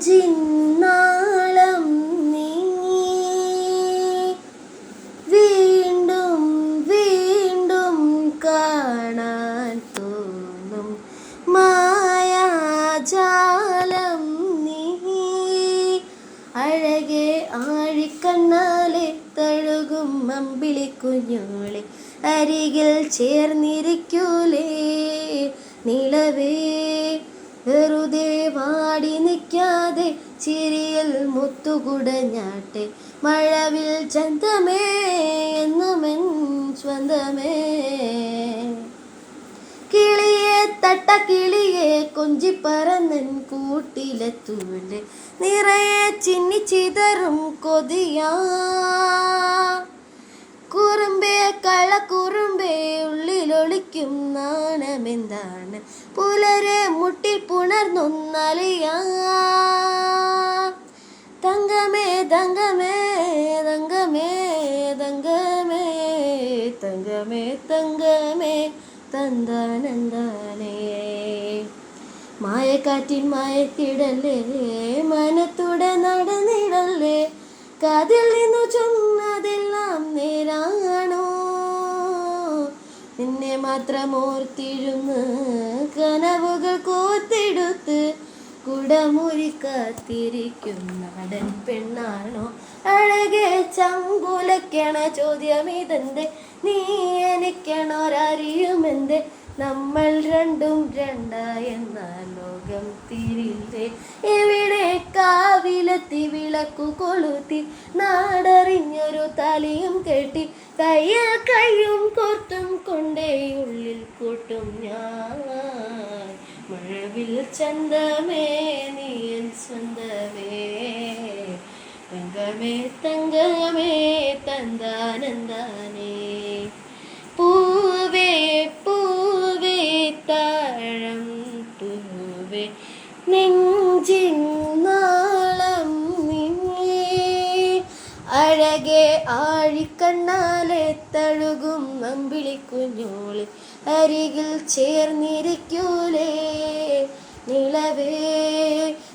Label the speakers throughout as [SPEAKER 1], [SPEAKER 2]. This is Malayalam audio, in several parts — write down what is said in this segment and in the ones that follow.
[SPEAKER 1] നെഞ്ചിന്നാളം നീങ്ങി. വീണ്ടും വീണ്ടും കാണാൻ തോന്നും മായാജാലം നീ അഴകെ ആഴിക്കണ്ണാലെ തഴുകും അമ്പിളി കുഞ്ഞോളെ അരികിൽ ചേർന്നിരിക്കൂലേ നിലവേ. വെറുതെ വാടി നിൽക്കാതെ ചിരിയിൽ മുത്തുകുടഞ്ഞാട്ടെ മഴവിൽ ചന്തമേ എന്നുമെൻ സ്വന്തമേ. കിളിയെ തട്ട കിളിയെ കൊഞ്ചിപ്പറന്നൻ കൂട്ടിലെത്തൂലെ നിറയെ ചിന്നി ചിതറും കൊതിയാ. കുറുമ്പേ കള കുറുമ്പേ ഉള്ളിലൊളിക്കും നാണമെന്താണ്? പുലരെ മുട്ടിൽ പുണർന്നൊന്നലിയാ. തങ്കമേ തങ്കമേ തങ്കമേ തങ്കമേ തങ്കമേ തങ്കമേ തന്താനന്ദാനേ. മായക്കാറ്റിൻ മായത്തിടല്ലേ മനത്തുടെ നടന്നിടല്ലേ കാതിൽ നിന്നെ മാത്രം ഓർത്തിരുന്ന് കനവുകൾ കോത്തെടുത്ത് കുടമുറി കാത്തിരിക്കും നടൻ പെണ്ണാണോ? അഴകെ ചങ്കുലക്കണ ചോദ്യം ഇതെന്തെ നീ എനിക്കണോരറിയുമെന്ത്? നമ്മൾ രണ്ടും രണ്ടായെന്ന ലോകം തിരില്ലേ എവിടെ കാവിലെത്തി വിളക്കു കൊളുത്തി? നാടറിഞ്ഞൊരു തലയും കെട്ടി. കയ്യിൽ കയ്യും കോർത്തും ചന്തമേ നീയൻ സ്വന്തമേ. തങ്കമേ തങ്കമേ തന്താനന്ദാനേ. പൂവേ പൂവേ താഴം പൂവേ. നെഞ്ചിൻ നാളം അഴകെ ആഴിക്കണ്ണാലെ തഴുകും അമ്പിളി കുഞ്ഞോൾ അരികിൽ ചേർന്നിരിക്കൂലേ. നിലവേ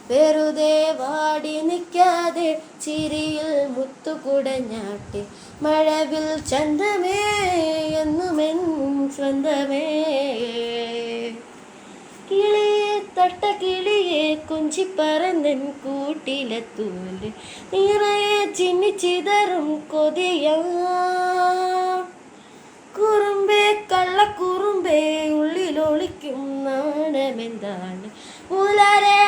[SPEAKER 1] വെറുതെ വാടി നിൽക്കാതെ ചിരിയിൽ മുത്തുകുടഞ്ഞാട്ടെ. മഴവിൽ ചന്തമേ എന്നുമെൻ സ്വന്തമേ. കിളിയെ തട്ട കിളിയെ കുഞ്ചി പറന്നൻ കൂട്ടിലെത്തൂൽ നിറയെ ചിന്നി ചിതറും കൊതിയാ. കുറുമ്പേ കള്ളക്കുറുമ്പേ ഉള്ളിലൊളിക്കും നാണമെന്താണ്? പുലരെ